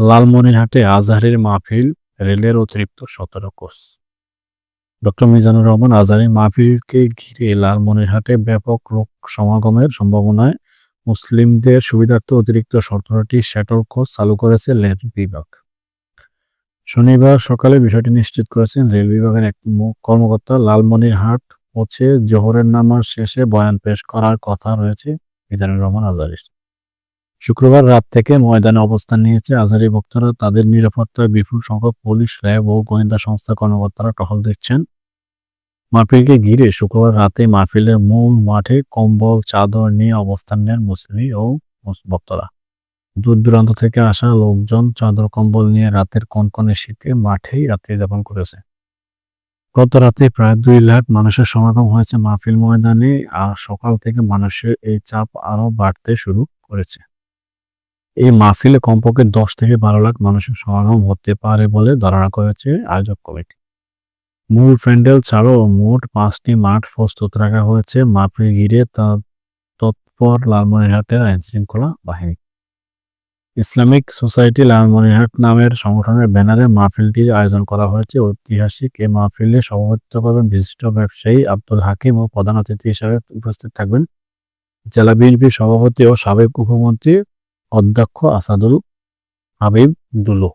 লালমনিরহাটে আজহারের মাহফিল, রেলের অতিরিক্ত সতর্ক ডক্টর মিজানুর রহমান আজহারি মাহফিলকে ঘিরে লালমনিরহাটে ব্যাপক লোক সমাগমের সম্ভাবনায় মুসলিমদের সুবিধার্থে অতিরিক্ত সতর্কটি শ্যাটল কোচ চালু করেছে রেল বিভাগ। শনিবার সকালে বিষয়টি নিশ্চিত করেছেন রেল বিভাগের এক কর্মকর্তা লালমনিরহাট পৌঁছে জোহরের নামার শেষে বয়ান পেশ করার কথা রয়েছে মিজানুর রহমান আজহারির। শুক্রবার রাত থেকে ময়দানে অবস্থান নিয়েছে আজহারি ভক্তরা। তাদের নিরাপত্তায় বিপুল সংখ্যক পুলিশ, র্যাব ও গোয়েন্দা সংস্থার কর্মকর্তারা টহল দিচ্ছেন। মাহফিলকে ঘিরে শুক্রবার রাতে মাহফিলের মূল মাঠে কম্বল, চাদর নিয়ে অবস্থান নেন মুসলিম ও ভক্তরা। দূর দূরান্ত থেকে আসা লোকজন চাদর, কম্বল নিয়ে রাতের কনকনে শীতে মাঠেই রাত্রি যাপন করেছে। গত রাতে প্রায় দুই লাখ মানুষের সমাগম হয়েছে মাহফিল ময়দানে, আর সকাল থেকে মানুষের এই চাপ আরও বাড়তে শুরু করেছে। এই মাহফিলে কমপক্ষে দশ থেকে বারো লাখ মানুষের সমাগম হতে পারে বলে ধারণা করেছে আয়োজক কমিটি। মূল প্যান্ডেল ছাড়াও মোট পাঁচটি মাঠ প্রস্তুত রাখা হয়েছে। মাহফিল ঘিরে তা তৎপর লালমনিরহাটের আইন শৃঙ্খলা বাহিনী। ইসলামিক সোসাইটি লালমনিরহাট নামের সংগঠনের ব্যানারে মাহফিলটির আয়োজন করা হয়েছে। ঐতিহাসিক এই মাহফিলে সভাপতিত্ব করবেন বিশিষ্ট ব্যবসায়ী আব্দুল হাকিম ও প্রধান অতিথি হিসেবে উপস্থিত থাকবেন। জেলা বিএনপির সভাপতি ও সাবেক উপমন্ত্রী অধ্যক্ষ আসাদুল হাবিব দুলু।